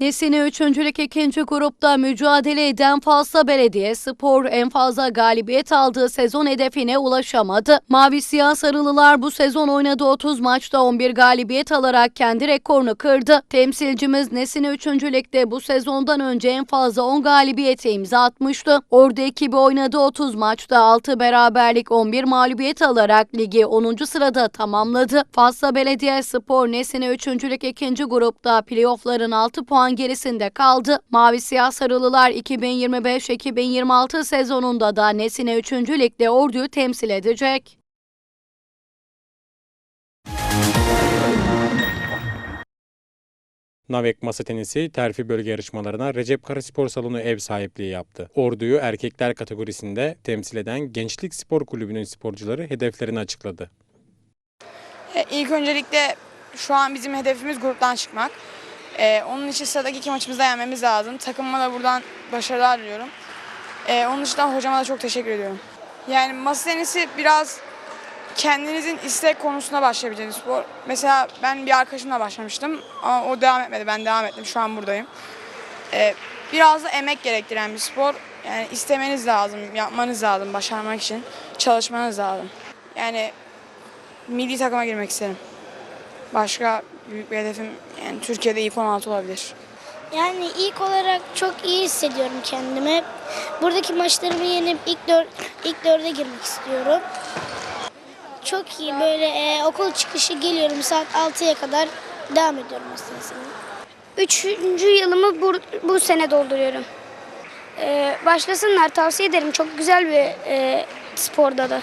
3. Lig 2. grupta mücadele eden Fasla Belediye Spor en fazla galibiyet aldığı sezon hedefine ulaşamadı. Mavi Siyah Sarılılar bu sezon oynadığı 30 maçta 11 galibiyet alarak kendi rekorunu kırdı. Temsilcimiz 3. Lig'de bu sezondan önce en fazla 10 galibiyete imza atmıştı. Ordu ekibi oynadığı 30 maçta 6 beraberlik 11 mağlubiyet alarak ligi 10. sırada tamamladı. Fasla Belediye Spor 3. Lig 2. grupta playoffların 6 puan gerisinde kaldı. Mavi Siyah Sarılılar 2025-2026 sezonunda da Nesine 3. Lig'de Ordu'yu temsil edecek. Navek Masa Tenisi terfi bölge yarışmalarına Recep Karaspor Salonu ev sahipliği yaptı. Ordu'yu erkekler kategorisinde temsil eden Gençlik Spor Kulübü'nün sporcuları hedeflerini açıkladı. E, İlk öncelikle şu an bizim hedefimiz gruptan çıkmak. E, onun için sıradaki iki maçımızda yenmemiz lazım. Takımıma da buradan başarılar diliyorum. E, onun dışında hocama da çok teşekkür ediyorum. Yani masa tenisi biraz kendinizin istek konusuna başlayabileceğiniz spor. Mesela ben bir arkadaşımla başlamıştım ama o devam etmedi. Ben devam ettim. Şu an buradayım. E, biraz da emek gerektiren bir spor. Yani istemeniz lazım, yapmanız lazım başarmak için. Çalışmanız lazım. Yani milli takıma girmek isterim. Başka büyük bir hedefim yani Türkiye'de ilk 16 olabilir. Yani ilk olarak çok iyi hissediyorum kendimi. Buradaki maçlarımı yenip ilk dör, ilk dörde girmek istiyorum. Çok iyi böyle e, okul çıkışı geliyorum saat 6'ya kadar devam ediyorum aslında. Üçüncü yılımı bu, bu sene dolduruyorum. Ee, başlasınlar tavsiye ederim. Çok güzel bir e, spor dalı.